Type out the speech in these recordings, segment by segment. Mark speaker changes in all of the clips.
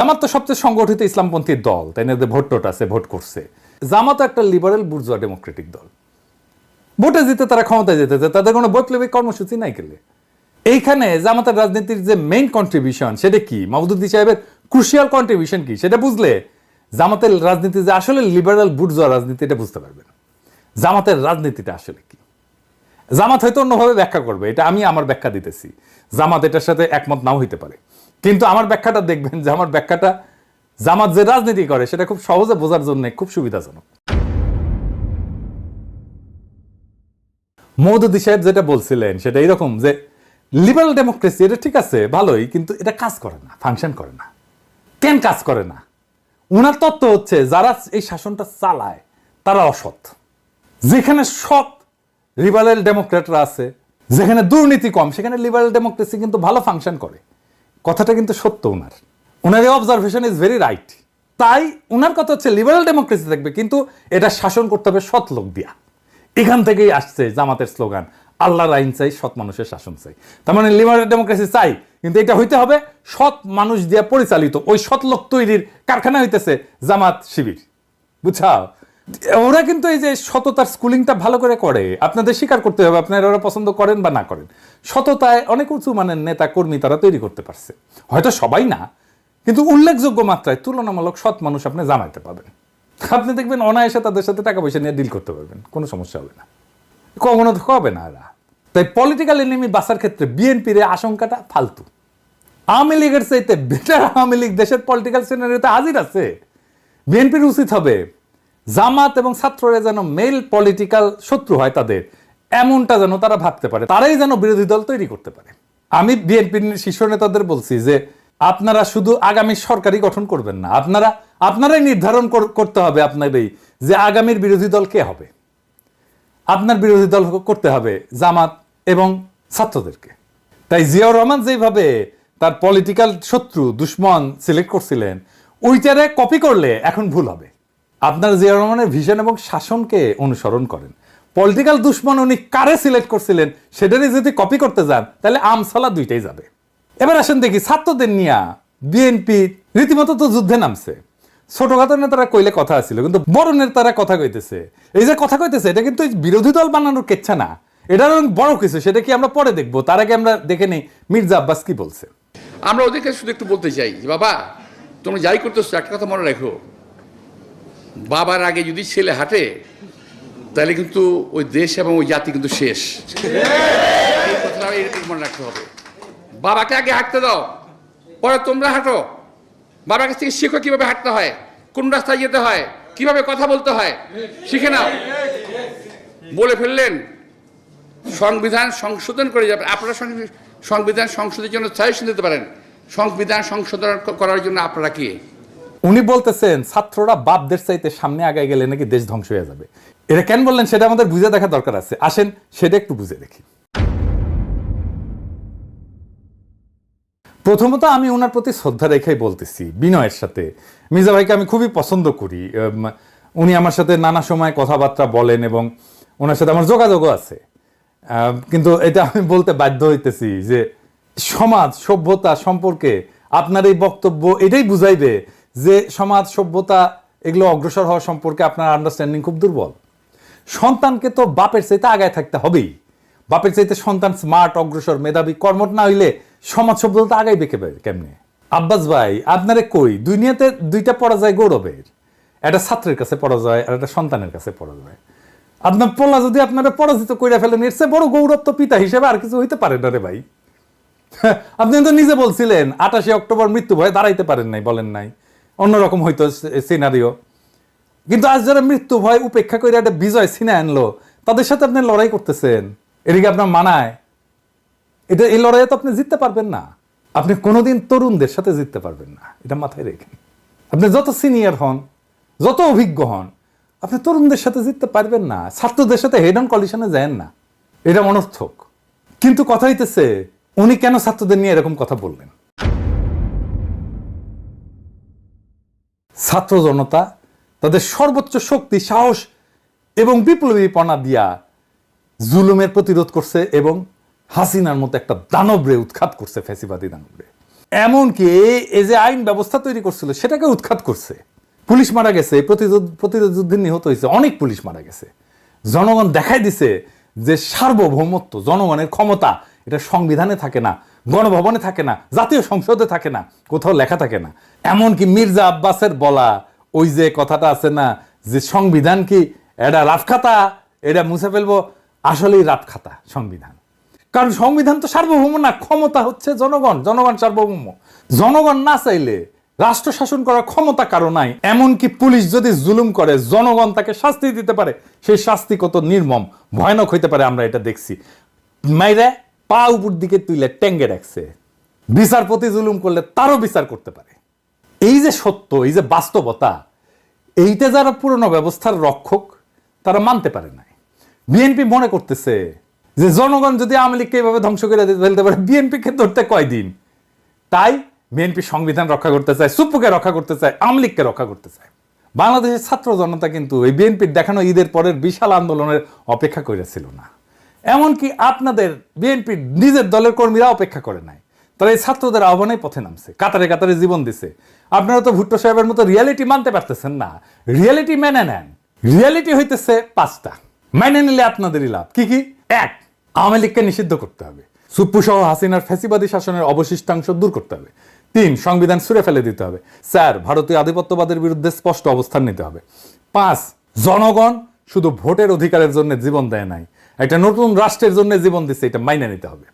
Speaker 1: জামাত তো সবচেয়ে সংগঠিত ইসলামপন্থী দল। তাই না? ভোট টোট আছে, ভোট করছে। জামাত একটা লিবারেল বুর্জোয়া ডেমোক্রেটিক দল। ভোটে জিতে তারা ক্ষমতায় যেতেছে, তাদের কোনো বৈপ্লবিক কর্মসূচি নাই গেলে এইখানে জামাতের রাজনীতির যে মেইন কন্ট্রিবিউশন সেটা কি? মাহমুদুদ্দি সাহেবের ক্রুশিয়াল কন্ট্রিবিউশন কি? সেটা বুঝলে জামাতের রাজনীতি যে আসলে লিবারেল বুর্জোয়া রাজনীতি, এটা বুঝতে পারবেন। জামাতের রাজনীতিটা আসলে কি? জামাত হয়তো অন্যভাবে ব্যাখ্যা করবে, এটা আমি আমার ব্যাখ্যা দিতেছি। জামাত এটার সাথে একমত নাও হইতে পারে। কিন্তু আমার ব্যাখ্যাটা দেখবেন যে আমার ব্যাখ্যাটা জামাত যে রাজনীতি করে, সেটা খুব সহজে বোঝার জন্য খুব সুবিধাজনক। মৌদুদি সাহেব যেটা বলছিলেন, সেটা এরকম যে লিবারাল ডেমোক্রেসি এটা ঠিক আছে, ভালোই, কিন্তু এটা কাজ করে না ফাংশন করে না, কেন কাজ করে না? উনার তত্ত্ব হচ্ছে, যারা এই শাসনটা চালায়, তারা অসৎ। যেখানে সৎ লিবারেল ডেমোক্রেটরা আছে, যেখানে দুর্নীতি কম, সেখানে লিবারেল ডেমোক্রেসি কিন্তু ভালো ফাংশন করে। কথাটা কিন্তু সত্য উনার। এই অবজারভেশন ইজ ভেরি রাইট তাই উনার কথা হচ্ছে লিবারেল ডেমোক্রেসি থাকবে কিন্তু এটা শাসন করতে হবে সৎ লোক দিয়া। এখান থেকেই আসছে জামাতের স্লোগান, আল্লাহর আইন চাই, সৎ মানুষের শাসন চাই। তার মানে লিবারেল ডেমোক্রেসি চাই, কিন্তু এটা হইতে হবে সৎ মানুষ দিয়া পরিচালিত। ওই সৎ লোক তৈরির কারখানা হইতেছে জামাত শিবির। বুঝছাও? ওরা কিন্তু এই যে সততার স্কুলিংটা ভালো করে করে। আপনাদের স্বীকার করতে হবে, আপনারা ওরা পছন্দ করেন বা না করেন। সততায় অনেক উঁচু মানের নেতা, কর্মী তারা তৈরি করতে পারছে। হয়তো সবাই না, কিন্তু উল্লেখযোগ্য মাত্রায় তুলনামূলক সৎ মানুষ আপনি জানাইতে পাবেন আপনি দেখবেন অনায়াসে তাদের সাথে টাকা পয়সা নিয়ে ডিল করতে পারবেন, কোনো সমস্যা হবে না। কখনো হবে না এরা। তাই পলিটিক্যাল এনিমি বাসার ক্ষেত্রে বিএনপির আশঙ্কাটা ফালতু। আওয়ামী লীগের চাইতে বেটার আওয়ামী লীগ দেশের পলিটিক্যাল সিনারিতে হাজির আছে। বিএনপির উচিত হবে জামাত এবং ছাত্ররা যেন মেল পলিটিক্যাল শত্রু হয় তাদের, এমনটা যেন তারা ভাবতে পারে। তারাই যেন বিরোধী দল তৈরি করতে পারে। আমি বিএনপির শীর্ষ নেতাদের বলছি যে, আপনারা শুধু আগামী সরকারই গঠন করবেন না, আপনারা, আপনারাই নির্ধারণ করতে হবে আপনারই যে আগামীর বিরোধী দল কে হবে। আপনার বিরোধী দল করতে হবে জামাত এবং ছাত্রদেরকে। তাই জিয়াউর রহমান যেভাবে তার পলিটিক্যাল শত্রু, দুশ্মন সিলেক্ট করছিলেন, ওইটারে কপি করলে এখন ভুল হবে। আপনার জিয়াউর রহমানের ভিশন এবং শাসনকে অনুসরণ করেন। পলিটিক্যাল দুশ্মন উনি কারে সিলেক্ট করছিলেন, সেটারই যদি কপি করতে যান, তাহলে আমসলা দুইটাই যাবে। এবার আসেন দেখি, ছাত্রদের নিয়া বিএনপি রীতিমতো তো যুদ্ধে নামছে। ছোটখাটো নেতারা কইলে কথা আছিল, কিন্তু বড় নেতারা কথা কইতেছে। এই যে কথা কইতেছে, এটা কিন্তু বিরোধী দল বানানোর কেচ্ছা না। এটা অনেক বড় কিছু, সেটা কি আমরা পরে দেখব। তার আগে আমরা দেখে নেই মির্জা আব্বাস কি বলছে।
Speaker 2: আমরা ওদেরকে শুধু একটু বলতে চাই যে, বাবা, তোমরা যাই করতেছো, একটা কথা মনে রাখো। বাবার আগে যদি ছেলে হাঁটে, তাহলে কিন্তু ওই দেশ এবং ওই জাতি কিন্তু শেষ। মনে রাখতে হবে। বাবাকে আগে হাঁটতে দাও, পরে তোমরা হাঁটো। বাবার কাছ থেকে শেখো কীভাবে হাঁটতে হয়, কোন রাস্তায় যেতে হয়, কীভাবে কথা বলতে হয়, শিখে নাও। বলে ফেললেন, সংবিধান সংশোধন করে যাবে। আপনারা সংবিধান সংশোধনের জন্য সাজেশন দিতে পারেন। সংবিধান সংশোধন করার জন্য আপনারা কি?
Speaker 1: উনি বলতেছেন, ছাত্ররা বাপদের চাইতে সামনে আগে গেলে নাকি দেশ ধ্বংস হয়ে যাবে। এটা কেন বললেন সেটা আমাদের বুঝে দেখা দরকার আছে। আসেন, সেটা একটু বুঝে দেখি। প্রথমত আমি ওনার প্রতি শ্রদ্ধা রেখেই বলতেছি, বিনয়ের সাথে। মির্জা ভাইকে আমি খুবই পছন্দ করি। উনি আমার সাথে নানা সময় কথাবার্তা বলেন এবং ওনার সাথে আমার যোগাযোগও আছে। কিন্তু এটা আমি বলতে বাধ্য হইতেছি যে সমাজ, সভ্যতা সম্পর্কে আপনার এই বক্তব্য এটাই বুঝাইবে যে সমাজ সভ্যতা এগুলো অগ্রসর হওয়া সম্পর্কে আপনার আন্ডারস্ট্যান্ডিং খুব দুর্বল। সন্তানকে তো বাপের চাইতে আগায় থাকতে হবেই। বাপের চাইতে সন্তান স্মার্ট অগ্রসর, মেধাবী কর্মট না হইলে সমাজ সভ্যতা আগাইবে কেবে কেমনে? আব্বাস ভাই, আপনারে কই, দুনিয়াতে দুইটা পরাজয় গৌরবের। একটা ছাত্রের কাছে পরাজয় আর একটা সন্তানের কাছে পরাজয়। আপনার পোলা যদি আপনারা পরাজিত করে ফেলেন এর বড় গৌরব তো পিতা হিসেবে আর কিছু হইতে পারে না রে ভাই। আপনি তো নিজে বলছিলেন আঠাশে অক্টোবর মৃত্যু ভয়ে দাঁড়াইতে পারেন নাই, বলেন নাই। অন্যরকম হয়তো সিনারিও কিন্তু আজ যারা মৃত্যু ভয় উপেক্ষা করে একটা বিজয় সিনে আনলো, তাদের সাথে আপনি লড়াই করতেছেন। এদিকে আপনার মানায়। এটা এই লড়াইয়ে তো আপনি জিততে পারবেন না। আপনি কোনোদিন তরুণদের সাথে জিততে পারবেন না। এটা মাথায় রেখেন আপনি যত সিনিয়র হন, যত অভিজ্ঞ হন, আপনি তরুণদের সাথে জিততে পারবেন না। ছাত্রদের সাথে হেড অন কলিশনে যান না। এটা অনর্থক। কিন্তু কথা হইতেছে, উনি কেন ছাত্রদের নিয়ে এরকম কথা বললেন? ছাত্র জনতা, তাদের সর্বোচ্চ শক্তি, সাহস এবং বিপ্লবীপনা দিয়া জুলুমের প্রতিরোধ করছে এবং হাসিনার মতো একটা দানবরে উৎখাত করছে ফ্যাসিবাদী দানবরে। এমনকি এই- যে আইন ব্যবস্থা তৈরি করছিল, সেটাকে উৎখাত করছে। পুলিশ মারা গেছে, প্রতিরোধ যুদ্ধে নিহত হয়েছে, অনেক পুলিশ মারা গেছে। জনগণ দেখাই দিছে যে সার্বভৌমত্ব, জনগণের ক্ষমতা, এটা সংবিধানে থাকে না, গণভবনে থাকে না, জাতীয় সংসদে থাকে না, কোথাও লেখা থাকে না। এমনকি মির্জা আব্বাসের বলা, ওই যে কথাটা আছে না, যে সংবিধান কি, এটা রাফখাতা? এটা মুছে ফেলব? আসলেই রাফখাতা, সংবিধান। কারণ সংবিধান তো সার্বভৌম না, ক্ষমতা হচ্ছে জনগণ জনগণ সার্বভৌম। জনগণ না চাইলে রাষ্ট্র শাসন করার ক্ষমতা কারও নাই, এমনকি পুলিশ যদি জুলুম করে, জনগণ তাকে শাস্তি দিতে পারে। সেই শাস্তি কত নির্মম, ভয়ানক হইতে পারে, আমরা এটা দেখছি। মাইরে পা উপর দিকে তুইলে ট্যাঙ্গে রাখছে। বিচারপতি জুলুম করলে তারও বিচার করতে পারে। এই যে সত্য, এই যে বাস্তবতা, এইটা যারা পুরনো ব্যবস্থার রক্ষক, তারা মানতে পারে নাই। বিএনপি মনে করতেছে যে জনগণ যদি আওয়ামী লীগকে এইভাবে ধ্বংস করে দিতে ফেলতে পারে বিএনপিকে ধরতে কয়দিন? তাই বিএনপি সংবিধান রক্ষা করতে চায় সুপুকে রক্ষা করতে চায়, আওয়ামী লীগকে রক্ষা করতে চায়। বাংলাদেশের ছাত্র জনতা কিন্তু এই বিএনপির দেখানো ঈদের পরের বিশাল আন্দোলনের অপেক্ষা করেছিল না। এমনকি আপনাদের বিএনপির নিজের দলের কর্মীরা অপেক্ষা করে নাই। তারা এই ছাত্রদের আহ্বানে পথে নামছে, কাতারে কাতারে জীবন দিছে। আপনারা তো ভুট্টো সাহেবের মতো রিয়ালিটি মানতে পারতেছেন না। রিয়ালিটি মেনে নেন। রিয়ালিটি হইতেছে পাঁচটা। মেনে নিলে আপনাদেরই লাভ। কি কি? এক, আওয়ামী লীগকে নিষিদ্ধ করতে হবে। সুপ্পু সহ হাসিনার ফ্যাসিবাদী শাসনের অবশিষ্টাংশ দূর করতে হবে। তিন, সংবিধান সুরে ফেলে দিতে হবে। চার, ভারতীয় আধিপত্যবাদের বিরুদ্ধে স্পষ্ট অবস্থান নিতে হবে। পাঁচ, জনগণ শুধু ভোটের অধিকারের জন্য জীবন দেয় নাই। একটা নতুন রাষ্ট্রের জন্য জীবন দিচ্ছে এটা মাইনে নিতে হবে।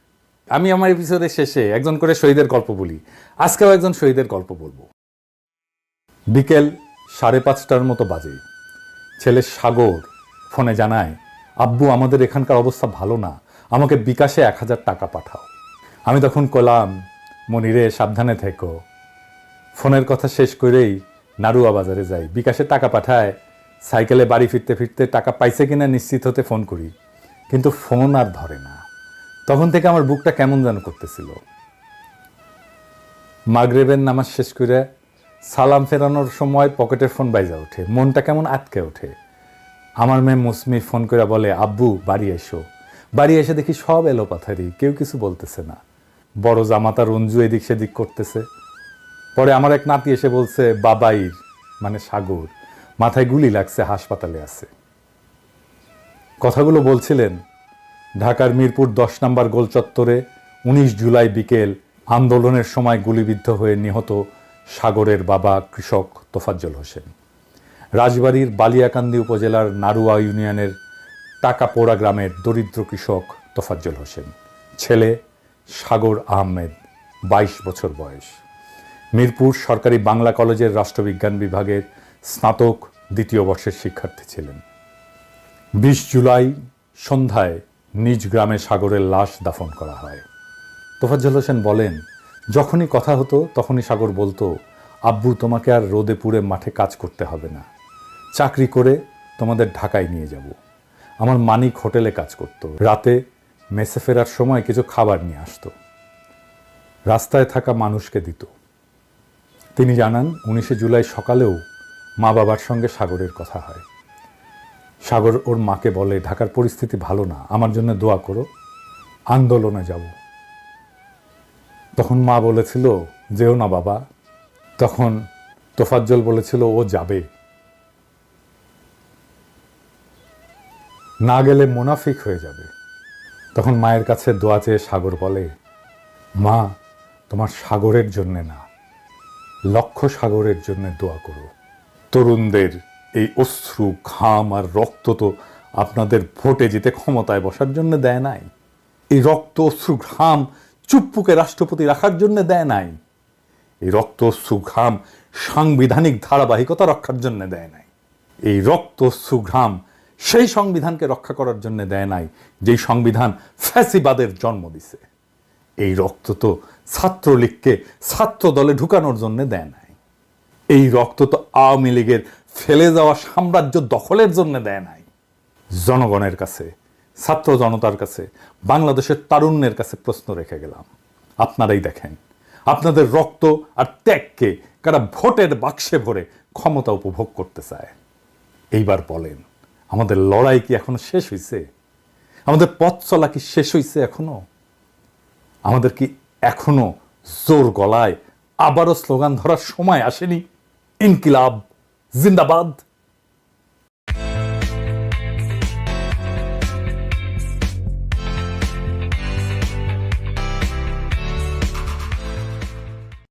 Speaker 1: আমি আমার এপিসোডের শেষে একজন করে শহীদের গল্প বলি। আজকেও একজন শহীদের গল্প বলব। বিকেল সাড়ে পাঁচটার মতো বাজে। ছেলে সাগর ফোনে জানায়, আব্বু, আমাদের এখানকার অবস্থা ভালো না, আমাকে বিকাশে এক হাজার টাকা পাঠাও। আমি তখন কলাম মনিরে সাবধানে থেকো। ফোনের কথা শেষ করেই নাড়ুয়া বাজারে যাই। বিকাশে টাকা পাঠায়, সাইকেলে বাড়ি ফিরতে ফিরতে টাকা পাইছে কিনা নিশ্চিত হতে ফোন করি, কিন্তু ফোন আর ধরে না। তখন থেকে আমার বুকটা কেমন যেন করতেছিল। মাগরেবের নামাজ শেষ করে সালাম ফেরানোর সময় পকেটের ফোন বাইজা ওঠে। মনটা কেমন আটকে ওঠে। আমার মেয়ে মুসমি ফোন করে বলে, আব্বু, বাড়ি এসো। বাড়ি এসে দেখি সব এলো পাথারি কেউ কিছু বলতেছে না। বড় জামাতা রঞ্জু এদিক সেদিক করতেছে। পরে আমার এক নাতি এসে বলছে, বাবাইর মানে সাগর, মাথায় গুলি লাগছে, হাসপাতালে আছে। কথাগুলো বলছিলেন ঢাকার মিরপুর দশ নম্বর গোল চত্বরে উনিশ জুলাই বিকেল আন্দোলনের সময় গুলিবিদ্ধ হয়ে নিহত সাগরের বাবা কৃষক তোফাজ্জল হোসেন। রাজবাড়ির বালিয়াকান্দি উপজেলার নারুয়া ইউনিয়নের টাকাপোড়া গ্রামের দরিদ্র কৃষক তোফাজ্জল হোসেন। ছেলে সাগর আহমেদ, বাইশ বছর বয়স। মিরপুর সরকারি বাংলা কলেজের রাষ্ট্রবিজ্ঞান বিভাগের স্নাতক দ্বিতীয় বর্ষের শিক্ষার্থী ছিলেন। বিশ জুলাই সন্ধ্যায় নিজ গ্রামে সাগরের লাশ দাফন করা হয়। তোফাজ্জল হোসেন বলেন যখনই কথা হতো, তখনই সাগর বলতো, আব্বু, তোমাকে আর রোদে পুড়ে মাঠে কাজ করতে হবে না। চাকরি করে তোমাদের ঢাকায় নিয়ে যাব। আমার মানিক হোটেলে কাজ করত। রাতে মেসে ফেরার সময় কিছু খাবার নিয়ে আসতো। রাস্তায় থাকা মানুষকে দিত। তিনি জানান, উনিশে জুলাই সকালেও মা বাবার সঙ্গে সাগরের কথা হয়। সাগর ওর মাকে বলে, ঢাকার পরিস্থিতি ভালো না, আমার জন্য দোয়া করো, আন্দোলনে যাব। তখন মা বলেছিল, যেও না বাবা। তখন তোফাজ্জল বলেছিল, ও যাবে। না গেলে মুনাফিক হয়ে যাবে। তখন মায়ের কাছে দোয়া চেয়ে সাগর বলে, মা, তোমার সাগরের জন্যে না, লক্ষ সাগরের জন্য দোয়া করো। তরুণদের এই অশ্রু, ঘাম আর রক্ত তো আপনাদের ভোটে জিতে ক্ষমতায় বসার জন্য দেয় নাই। এই রক্ত, অশ্রু, ঘাম চুপ্পুকে রাষ্ট্রপতি রাখার জন্য দেয় নাই। এই রক্ত সুঘ্রাম সাংবিধানিক ধারাবাহিকতা রক্ষার জন্য দেয় নাই। এই রক্ত সুঘ্রাম সেই সংবিধানকে রক্ষা করার জন্য দেয় নাই, যেই সংবিধান ফ্যাসিবাদের জন্ম দিছে। এই রক্ত তো ছাত্রলীগকে ছাত্র দলে ঢুকানোর জন্য দেয় নাই। এই রক্ত তো আওয়ামী লীগের ফেলে যাওয়া সাম্রাজ্য দখলের জন্য দেয় নাই। জনগণের কাছে ছাত্র জনতার কাছে, বাংলাদেশের তারুণ্যের কাছে প্রশ্ন রেখে গেলাম। আপনারাই দেখেন, আপনাদের রক্ত আর ত্যাগকে কারা ভোটের বাক্সে ভরে ক্ষমতা উপভোগ করতে চায়। এইবার বলেন, আমাদের লড়াই কি এখনও শেষ হয়েছে আমাদের পথ চলা কি শেষ হয়েছে এখনও? আমাদের কি এখনও জোর গলায় আবারও স্লোগান ধরার সময় আসেনি? ইনকিলাব, জিন্দাবাদ।